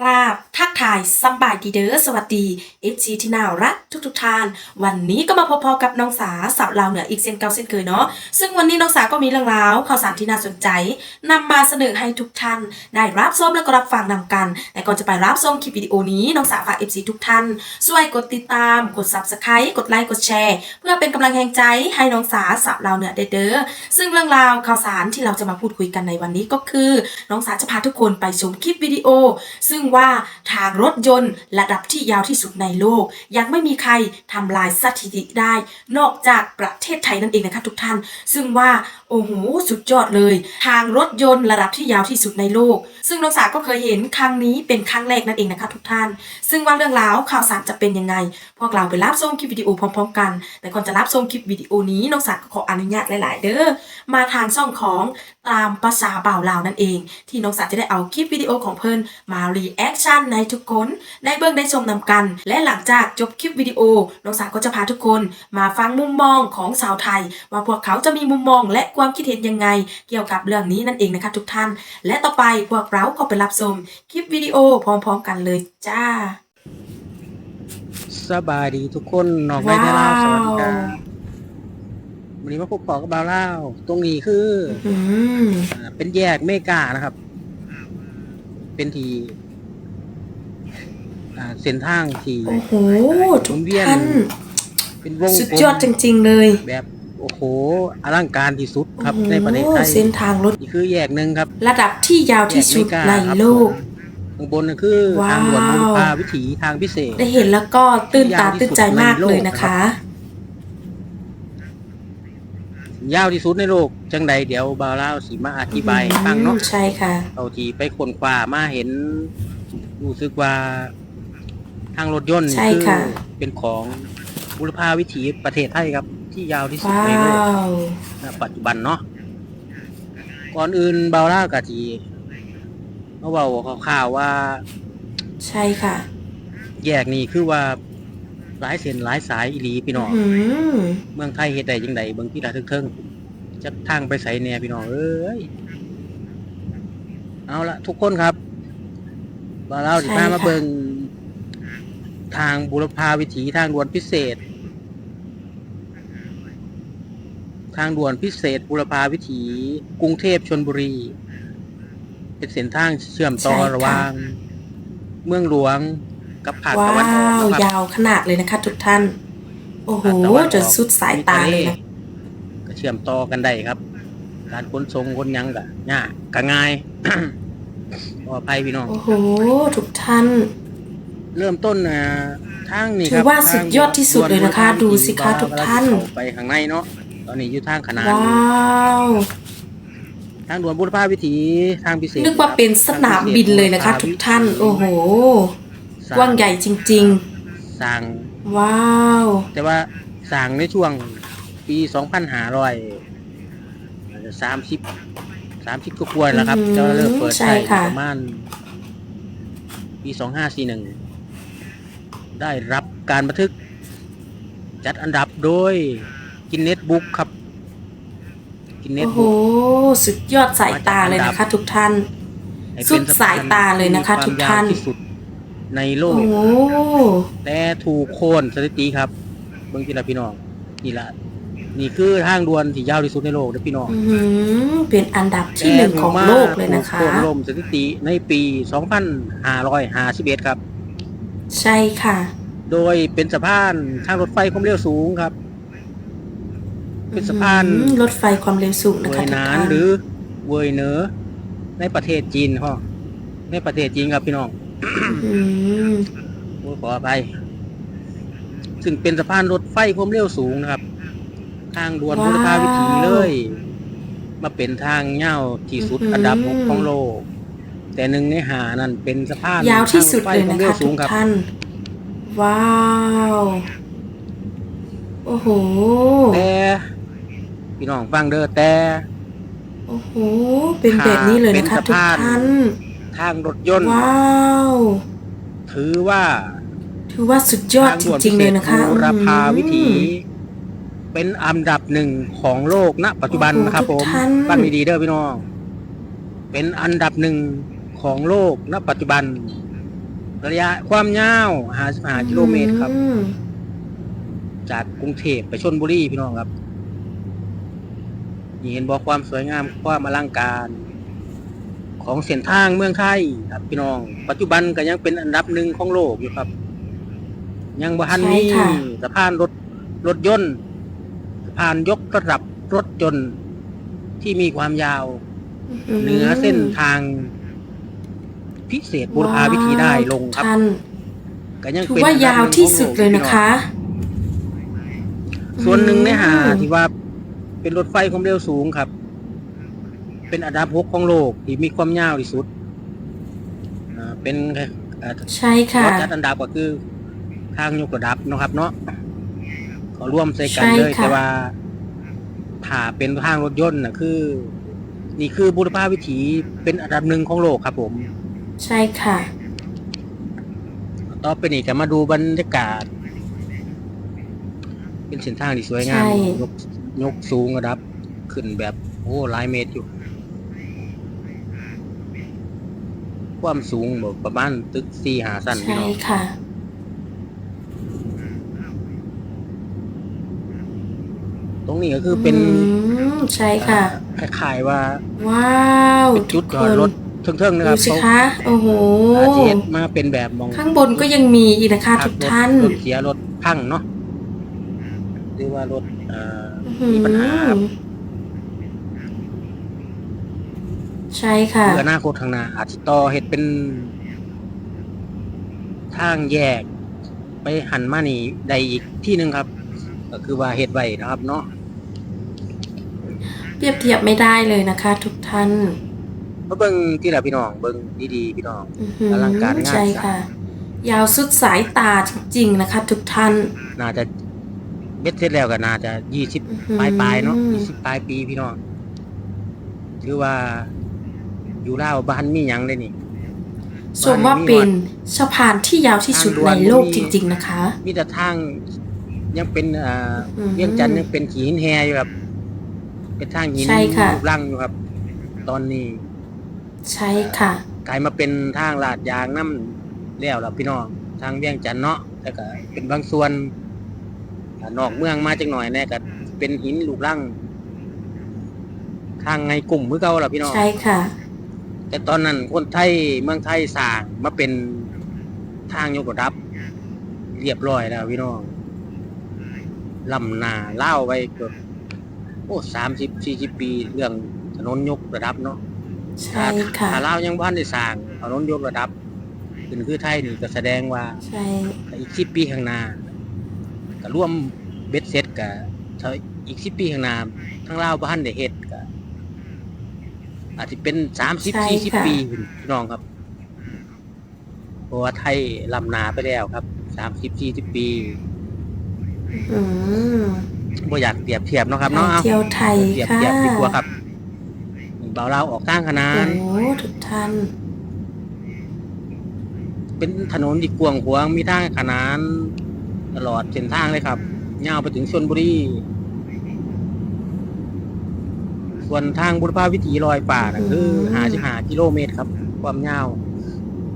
กราบทักทายสบายดีเด้อสวัสดี FG ที่น่ารักทุกทุกๆท่าน วันนี้ก็มาพบๆกับน้องสาสาวลาวเหนืออีกเช่นเก่าเช่นเคยเนาะซึ่งวันนี้น้องสาก็มีเรื่องราวข่าวสารที่น่าสนใจนำมาเสนอให้ทุกท่าน ได้รับชมและก็รับฟังนำกัน แต่ก่อนจะไปรับชมคลิปวิดีโอนี้น้องสาฝาก FC ทุกท่านช่วยกดติดตาม กด Subscribe กดไลค์กดแชร์ เพื่อเป็นกำลังแรงใจให้น้องสาสาวลาวเหนือเด้อซึ่งเรื่องราวข่าวสารที่เราจะมาพูดคุยกันในวันนี้ก็คือ น้องสาจะพาทุกคนไปชมคลิปวิดีโอ ซึ่งว่าทางรถยนต์ระดับที่ยาวที่สุดในโลก ยังไม่มีใครทำลายสถิติได้ นอกจากประเทศไทยนั่นเองนะคะทุกท่าน ซึ่งว่าโอ้โหสุดยอดเลย ทางรถยนต์ระดับที่ยาวที่สุดในโลก ซึ่งน้องสาก็เคยเห็นครั้งนี้เป็นครั้งแรกนั่นเองนะคะทุกท่าน ซึ่งว่าเรื่องราวข่าวสารจะเป็นยังไง พวกเราไปรับชมคลิปวิดีโอพร้อมๆกัน แต่ก่อนจะรับชมคลิปวิดีโอนี้น้องสาก็ขออนุญาตหลาย ๆ เด้อมาทางช่องของตามภาษาบ่าวลาวนั่นเอง ที่น้องสาจะได้เอาคลิปวิดีโอของเพิ่นมารีแอคชั่นในทุกคนได้เบิ่งได้ชมนำกัน และหลังจากจบคลิปวิดีโอน้องสาก็จะพาทุกคนมาฟังมุมมองของชาวไทย ว่าพวกเขาจะมีมุมมองและความคิดเห็นยังไง เกี่ยวกับเรื่องนี้นั่นเองนะคะทุกท่าน และต่อไปพวกเราก็ไปรับชมคลิปวิดีโอพร้อมๆ กันเลยจ้า สบายดีทุกคนน้องไม้ไทยลาวสวัสดีครับวันนี้มาพบปอกับบาวลาวตรงนี้คืออืม อ่าเป็นแยกเมกานะครับ เป็นที อ่าเส้นทางที่โอ้โหทุกหมุนเวียนท่านเป็นวงสุดกลมยอดจริง ๆ เลยแบบโอ้โหอลังการที่สุดครับโอ้โหในประเทศไทยเส้นทางรถนี่คือแยกหนึ่งครับ ระดับที่ยาวที่สุดแยกในเมกาโลกครับข้างบนนั่นคือว้าวทางด่วนบุรพาวิถีทางพิเศษ ได้เห็นแล้วก็ตื่นตายาวที่ตื่นใจมากสุดในโลกเลยนะคะ ยาวที่สุดในโลกจังใดเดี๋ยวบาวลาวสีมาอธิบายให้ฟังเนาะอืมใช่ค่ะเอาทีไปค้นคว้ามาเห็นรู้สึกว่า ทางรถยนต์ใช่นี่ค่ะเป็นของบุรพาวิถีประเทศไทยครับ ที่ยาวที่สุดว้าในโลกว ณปัจจุบันเนาะก่อนอื่นบาวล่ากะทีมาเบาข่าวๆว่า ใช่ค่ะแยกนี่คือว่าหลายเส้นหลายสายอีหลีพี่น้อง อืมเมืองไทยเฮ็ดได้จังไดเบิ่งที่ละเทิงๆจักทางไปไสแหน่พี่น้องเอ้ยเอาละทุกคนครับบาวล่าสิพามาเบิ่ง ทางบุรพาวิถีทางด่วนพิเศษ ทางด่วนพิเศษบุรพาวิถี กรุงเทพชนบุรี เป็นเส้นทางเชื่อมต่อใช่ค่ะ ระหว่าง เมืองหลวงกับภาคว้าตะวันออกว นะครับ ยาวขนาดเลยนะคะ ทุกท่าน โอ้โห ภาคตะวันออก จนสุดสายตาเลยนะ ก็เชื่อมต่อกันได้ครับ การขนส่งคนยังกะง่ายกะง่าย ขออภัยพี่น้อง โอ้โห ทุกท่าน เริ่มต้นนะทางนี่ถืคอรับว่าทงสุดยอดที่สุดเลยนะคะด่วนดูสิคะทุกท่าน เข้ไปข้างในเนาะตอนนี้อยู่ทางขนานว้าวทางด่วนบุรพาวิถีทางพิเศษนึกว่าเป็นสนามบินเลยนะคะ ทุกท่าน โอ้โหสร้กว้างใหญ่จริง สร้าง ๆ ว้าว แต่ว่าสร้างในช่วงปี 2500สามสิบสามสิบกว่าๆแล้วครับอืมจะเริ่มเปิดใช่ค่ะ ประมาณปี 2541 ได้รับการบันทึก จัดอันดับโดยกินเน็ตบุ๊กครับกินเน็ตโอ้โหบุ๊ก สุดยอดสายตาเลยนะคะ ทุกท่าน สุดสายตาเลยนะคะที่ทุกมีควมท่านยวที่สุดในโลโอ้กโหแต่ถูกโค่นสถิติครับ เบิ่งทีละพี่น้องนี่ละนี่คือทางด่วนที่ยาวที่สุดในโลกนะพี่น้องอื้อหือเป็นอันดับที่หนึ่งของโลกเลยนะคะถูกโค่นลมสถิติในปี 2551 ครับ ใช่ค่ะ โดยเป็นสะพานทางรถไฟความเร็วสูงครับ เป็นสะพานอื้อหือรถไฟความเร็วสูงนะเวคะยทุกนานท่านหรือเวยเหนือในประเทศจีนฮะในประเทศจีนครับพี่น้อง อืมโอ้ยขออภัยซึ่งเป็นสะพานรถไฟความเร็วสูงนะครับ ทางด่วนบุรพาวิถีเลย มาเป็นทางเง่าวที่สุดอันดับหกของโลก แต่หนึ่งในหานั่นเป็นสะพานยาวที่สุดทางรถไฟเลยความนะเร็คะวสูทุงกครับท่าน ว้าว โอ้โห แต่พี่น้องฟังเด้อแต่ โอ้โห เป็นแบบนี้เลยนะคะเป็นทุสะกพานท่านทางรถยนต์ ว้าว ถือว่า ถือว่าสุดยอดทางจด่วนริงๆเลยนะคะบุรพาวิถีอืมเป็นอันดับหนึ่งของโลกณ ปัจจุบันโอ้โหนะครับผมทุกท่านฟังดีๆเด้อพี่น้อง เป็นอันดับหนึ่ง ของโลกณปัจจุบัน ระยะความยาว55กิโลเมตรครับ อืมจากกรุงเทพไปชลบุรีพี่น้องครับนี่เห็นบอกความสวยงามความอลังการ ของเส้นทางเมืองไทยครับพี่น้อง ปัจจุบันก็ยังเป็นอันดับหนึ่งของโลกอยู่ครับ ยังบ่ทันมีสะพานรถรถยนต์สะพานยกระดับรถยนต์ที่มีความยาว เหนือเส้นทาง พิเศษบุรพาวิธีได้ลงครับท่านก็ยังถือเป็นว่าอันดับยาวหนึ่งที่ของสุดโกเลยพี่นะองคะ ส่วนหนึ่งในหาอืมที่ว่าเป็นรถไฟความเร็วสูงครับ เป็นอันดับหกของโลกที่มีความยาวที่สุดอ่าเป็นเอ่อใช่ค่ะรถจัดอันดับก็คือทางยกระดับเนาะครับ เนาะเขาร่วมใส่กันใช่เลยค่ะแต่ว่าถ้าเป็นทางรถยนต์นะคือ นี่คือบุรพาวิถีเป็นอันดับหนึ่งของโลกครับผม ใช่ค่ะ ต่อไปนี่ก็มาดูบรรยากาศ เป็นเส้นทางที่สวยงาม ใช่ ยกยกสูงระดับ ขึ้นแบบโอ้หลายเมตรอยู่ ความสูงแบบประมาณตึกสี่หาสั้นพี่ใช่น้อง ค่ะ ตรงนี้ก็คือเป็นมใช่ค่ะ อ่าคล้ายๆว่าว้าวเป็นจุดจอดรถ เทิงๆนะคดูรับสิเขาคะโอ้โหอาจจะเฮ็ดมาเป็นแบบมองข้างบนก็ยังมีอีกนะคะทุกท่าน รถเสียรถพังเนาะหรือว่ารถเอ่ออื้อมีหือปัญหาครับ ใช่ค่ะ เพื่ออนาคตข้างหน้าอาจจะต่อเฮ็ดเป็นทางแยก ไปหันมานี่ใดอีกที่หนึ่งครับ ก็คือว่าเฮ็ดไว้นะครับ เนาะเปรียบเทียบไม่ได้เลยนะคะ ทุกท่าน มาเบิ่งที่ละพี่น้องเบิ่งดีๆพี่น้องอื้อหืออลังการงานใช่ค่ะ ยาวสุดสายตาจริงๆนะคะ ทุกท่าน น่าจะเบ็ดเสร็จแล้วก็น่าจะยี่สิบอื้อหือปลายปลายๆเนาะยี่สิบปลายปีพี่น้องถือว่าอยู่ลาวบ้านมีหยังเลยนี่สมว่าเป็นสะพานที่ยาวที่สุดในโลกจริง ๆ นะคะ มีแต่ทางยังเป็นอ่าอืมเวียงจันทน์ยังเป็นขีหินแฮอยู่ครับ เป็นทางหินใช่ค่ะรูปร่างอยู่ครับ ตอนนี้ ใช่ค่ะ กลายมาเป็นทางลาดยางน้ำแล้วล่ะพี่น้องทางเวียงจันทน์เนาะแต่ก็เป็นบางส่วนอ่านอกเมืองมาจังหน่อยแน่ก็เป็นหินรูปร่างทางไงกลุ่มมือเก่าล่ะพี่น้องใช่ค่ะ แต่ตอนนั้นคนไทยเมืองไทยสร้างมาเป็นทางยกระดับ เรียบร้อยแล้วพี่น้องลำหนาเล่าวไว้เกือบโอ้สามสิบสี่สิบปี เรื่องถนนยกระดับเนาะ ใช่ค่ะถ้าลาวยังบ้านได้สร้างถนนยกระดับขึ้นคือไทยนี่ก็แสดงว่าใช่อีกสิบปีข้างหน้าก็ร่วมเบ็ดเสร็จกับถ้าอีกสิบปีข้างหน้าทั้งลาวบ้านได้เฮ็ดก็อาจจะเป็นสามสิบสี่สิบปีพี่น้องครับเพราะว่าไทยลำนาไปแล้วครับสามสิบสี่สิบปีอืมบ่อยากเปรียบเทียบเนาะครับเนาะไปเที่ยวไทยเปรียบค่ะเทียบดีกว่าครับ เบาเราออกทางขนานโอ้ทุกท่าน เป็นถนนที่กว้างขวางมีทางขนาน ตลอดเส้นทางเลยครับยาวไปถึงชลบุรีส่วนทางบุรพาวิถีลอยป่านะคือหาหากิโลเมตรครับ ความยาว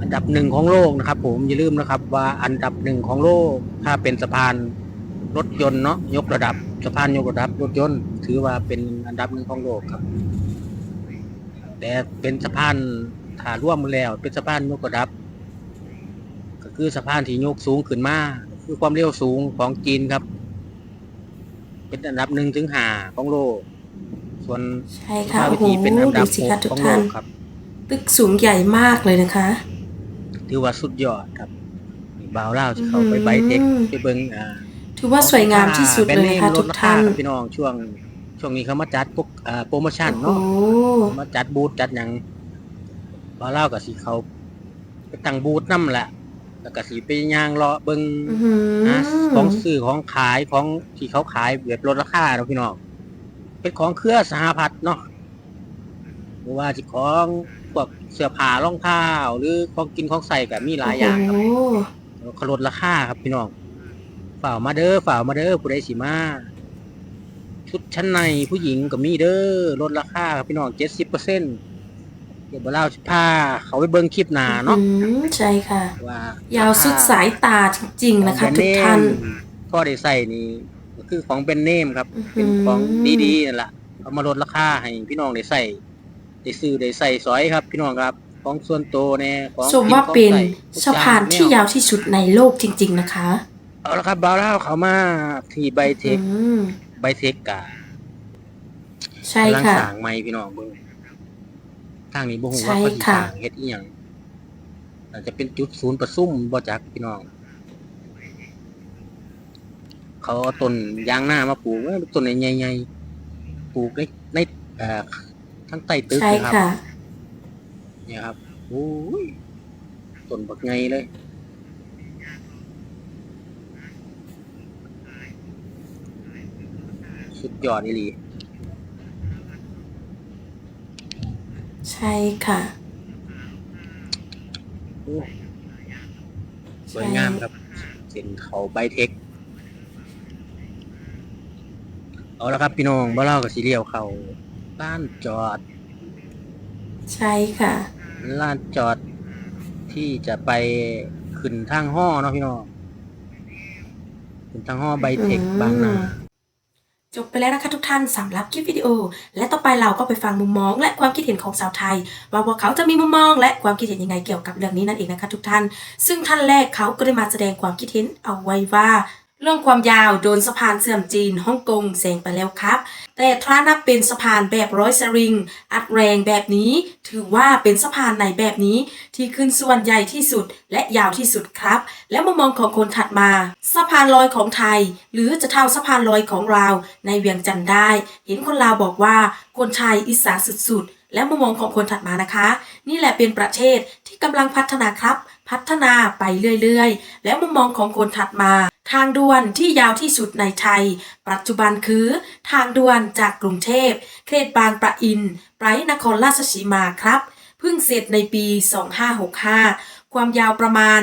อันดับหนึ่งของโลกนะครับ ผมอย่าลืมนะครับ ว่าอันดับหนึ่งของโลก ถ้าเป็นสะพานรถยนต์เนาะยกระดับสะพานยกระดับรถยนต์ ถือว่าเป็นอันดับหนึ่งของโลกครับ แต่เป็นสะพานถ้าร่วมแล้ว เป็นสะพานยกระดับ ก็คือสะพานที่ยกสูงขึ้นมาคือความเร็วสูงของจีนครับ เป็นอันดับหนึ่งถึงหาของโลก ส่วนใช่บุรค่ะพาโอ้วิโหถีเป็นอันดัดูบสิหคะกทุกของโลท่านกครับ ตึกสูงใหญ่มากเลยนะคะถือว่าสุดยอดครับนี่บ่าวเล่าวที่เขาไปไบเทคอืมไปเบิ่งอ่าถือว่าสวยงามที่สุดเลยนะคะแบรทุนกด์เมมลดรท่านครับพี่น้องช่วง ช่วงนี้เขามาจัดพวกอ่าโปรโมชั่นโอ้เนาะโหมาจัดบูธจัดหยังบ่าวเล่าวกับสิเขาไปตั้งบูธนํแหละแล้วก็สิไปย่างเลาะเบิ่งอื้อหือนะของซื้อของขายของที่เขาขายแบบลดราคาเนาะพี่น้องเป็นของเครือสหพัฒน์เนาะหรือว่าสิของพวกเสื้อผ้ารองเท้าหรือของกินของใส่ก็มีหลายอย่างครับโอ้โหเขาลดราคาครับพี่น้องฝ่ากมาเด้อฝ่ากมาเด้อผู้ใดสิมา ชุดชั้นในผู้หญิงก็มีเด้อลดราคาครับพี่น้องเจ็ดสิบเปอร์เซ็นต์ดี๋ยวบ่เล่าสิพาเขาไปเบิ่งคลิปหน้าเนาะอืมใช่ค่ะว่ายาวสุดสายตาจริงๆนะคะทุกท่านก็ได้ใส่นี่ก็คือของแบรนด์เนมครับอื้อหือเป็นของดีๆนั่นแหละเอามาลดราคาให้พี่น้องได้ใส่ได้ซื้อได้ใส่สอยครับ พี่น้องครับของส่วนตัวแน่ของชมว่าเป็นของใส่ทุกสะพานอย่งที่แวยาวที่สุดในโลกจริง ๆ นะคะ เอาละครับบ่าวเล่าเขามาที่ไบเทคอืม ไบเทคกะใช่กำลังค่ะ สร้างใหม่พี่น้องเบิ่งทางนี้บ่ฮู้ใช่ว่าเขาสิสค่ะ ร้างเฮ็ดอีหยังอาจจะเป็นจุดศูนย์ประชุมบ่จักพี่น้อง เขาเอาต้นยางหน้ามาปลูกเอ้ยต้นใหญ่ๆปลูกในในเอ่อทั้งใต้ตึกใช่นะครับ ค่ะ เนี่ยครับโอ้ยต้นบักไงเลย สุด ยอดอีหลีใช่ค่ะโอ้สวยงามครับเส้นเขาไบเทค เอาละครับพี่น้องบ่เล่ากับสีเลียวเขาล้านจอดใช่ค่ะลานจอดที่จะไปขึ้นทางห้อเนาะพี่น้องขึ้นทางห้อไบเทคอืมบางนา จบไปแล้วนะคะทุกท่านสำหรับคลิปวิดีโอ และต่อไปเราก็ไปฟังมุมมอง และความคิดเห็นของสาวไทย ว่าพวกเขาจะมีมุมมอง และความคิดเห็นยังไงเกี่ยวกับเรื่องนี้นั่นเองนะคะทุกท่าน ซึ่งท่านแรกเขาก็ได้มาแสดงความคิดเห็นเอาไว้ว่า เรื่องความยาวโดนสะพานเสื่อมจีนฮ่องกงแซงไปแล้วครับ แต่ถ้านับเป็นสะพานแบบร้อยสริง อัดแรงแบบนี้ ถือว่าเป็นสะพานในแบบนี้ที่ขึ้นส่วนใหญ่ที่สุดและยาวที่สุดครับ และมุมมองของคนถัดมา สะพานลอยของไทย หรือจะเท่าสะพานลอยของเราวในเวียงจันทร์ได้ เห็นคนลาวบอกว่าคนไทยอิสาสุดๆและมุมมองของคนถัดมานะคะ นี่แหละเป็นประเทศที่กำลังพัฒนาครับ พัฒนาไปเรื่อยๆ และมุมมองของคนถัดมา ทางด่วนที่ยาวที่สุดในไทย ปัจจุบันคือ ทางด่วนจากกรุงเทพเขตบางประอินไปนครราชสีมาครับ เพิ่งเสร็จในปี 2565 ความยาวประมาณ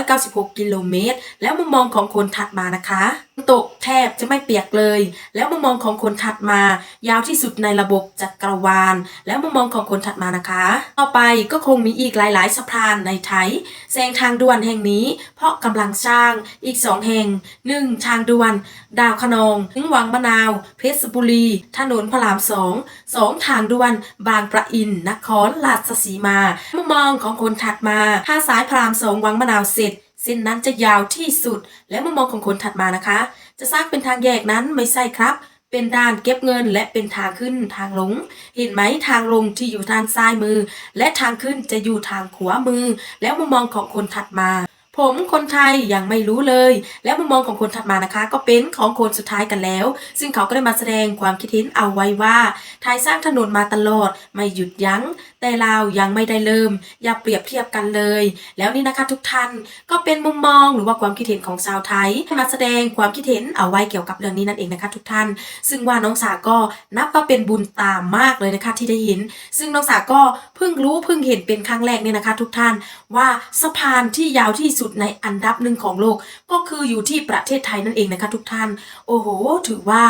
196 กิโลเมตร แล้วมุมมองของคนถัดมานะคะตกแทบจะไม่เปียกเลย แล้วมุมมองของคนถัดมา ยาวที่สุดในระบบจักรวาล แล้วมุมมองของคนถัดมานะคะ ต่อไปก็คงมีอีกหลาย ๆ สะพานในไทยแซงทางด่วนแห่งนี้ เพราะกำลังสร้างอีกสองแห่งหนึ่งทางด่วน ดาวคะนองถึงวังมะนาว เพชรบุรี ถนนพระรามสองสองทางด่วน บางประอินนครราชสีมา มุมมองของคนถัดมาถ้าสายพรามสองวังมะนาวเสร็จเส้นนั้นจะยาวที่สุด และมุมมองของคนถัดมานะคะ จะสร้างเป็นทางแยกนั้นไม่ใช่ครับ เป็นด้านเก็บเงินและเป็นทางขึ้นทางลง เห็นไหมทางลงที่อยู่ทางซ้ายมือ และทางขึ้นจะอยู่ทางขวามือ แล้วมุมมองของคนถัดมา ผมคนไทยยังไม่รู้เลย แล้วมุมมองของคนถัดมานะคะ ก็เป็นของคนสุดท้ายกันแล้ว ซึ่งเขาก็ได้มาแสดงความคิดเห็นเอาไว้ว่า ไทยสร้างถนนมาตลอด ไม่หยุดยัง้ง แต่เราวยังไม่ได้เริ่ม อย่าเปรียบเทียบกันเลย แล้วนี่นะคะทุกท่านก็เป็นมุมมองหรือว่าความคิดเห็นของชาวไทยมาแสดงความคิดเห็นเอาไว้เกี่ยวกับเรื่องนี้นั่นเองนะคะ ทุกท่าน ซึ่งว่าน้องสาก็นับว่าเป็นบุญตามมากเลยนะคะที่ได้เห็น ซึ่งน้องสาก็เพิ่งรู้เพิ่งเห็นเป็นครั้งแรกเนี่ยนะคะ ทุกท่านว่าสะพานที่ยาวที่สุดในอันดับหนึ่งของโลก ก็คืออยู่ที่ประเทศไทยนั่นเองนะคะทุกท่าน โอ้โห ถือว่า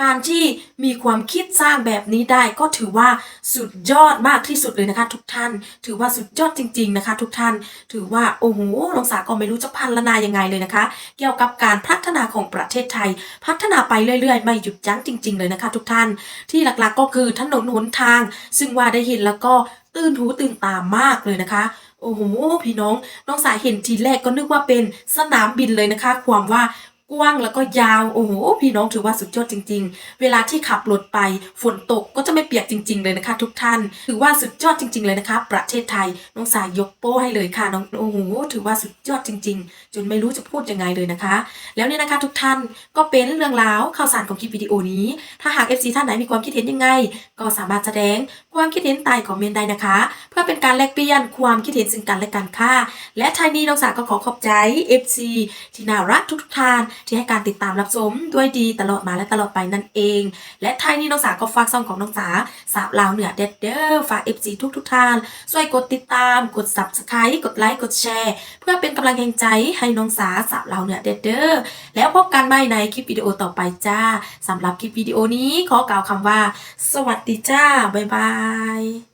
การที่มีความคิดสร้างแบบนี้ได้ก็ถือว่าสุดยอดมากที่สุดเลยนะคะทุกท่าน ถือว่าสุดยอดจริง ๆนะคะ ทุกท่าน ถือว่าโอ้โหน้องสาก็ไม่รู้จะพันละนายยังไงเลยนะคะ เกี่ยวกับการพัฒนาของประเทศไทย พัฒนาไปเรื่อยๆ ไม่หยุดยั้งจริง ๆ เลยนะคะ ทุกท่าน ที่หลักๆก็คือถนนหนทาง ซึ่งว่าได้เห็นแล้วก็ ตื่นหูตื่นตามากเลยนะคะ โอ้โหพี่น้องน้องสายเห็นทีแรกก็นึกว่าเป็นสนามบินเลยนะคะ ความว่า กว้างแล้วก็ยาวโอ้โหพี่น้องถือว่าสุดยอดจริง ๆ เวลาที่ขับรถไปฝนตกก็จะไม่เปียกจริง ๆ เลยนะคะ ทุกท่าน ถือว่าสุดยอดจริง ๆ เลยนะคะ ประเทศไทยน้องสายยกโป้ให้เลยค่ะน้องโอ้โหถือว่าสุดยอดจริง ๆ จนไม่รู้จะพูดยังไงเลยนะคะ แล้วเนี่ยนะคะทุกท่านก็เป็นเรื่องราวข่าวสารของคลิปวิดีโอนี้ ถ้าหาก FC ท่านไหนมีความคิดเห็นยังไง ก็สามารถแสดงความคิดเห็นใต้คอมเมนต์ได้นะคะ เพื่อเป็นการแลกเปลี่ยนความคิดเห็นซึ่งกันและกันค่ะและท้ายนี้น้องสาวก็ขอขอบใจ FC ที่น่ารักทุกท่านที่ให้การติดตามรับชมด้วยดีตลอดมาและตลอดไปนั่นเอง และท้ายนี้น้องสาวก็ฝากซองของน้องสาสาวลาวเหนือเด็ดเด้อฝาก FC ทุกๆท่านช่วยกดติดตาม กด Subscribe กดไลค์กดแชร์ เพื่อเป็นกำลังแห่งใจให้น้องสาสาวลาวเหนือเด็ดเด้อแล้วพบกันใหม่ในคลิปวิดีโอต่อไปจ้าสำหรับคลิปวิดีโอนี้ขอกล่าวคำว่า สวัสดีจ้าบ๊ายบาย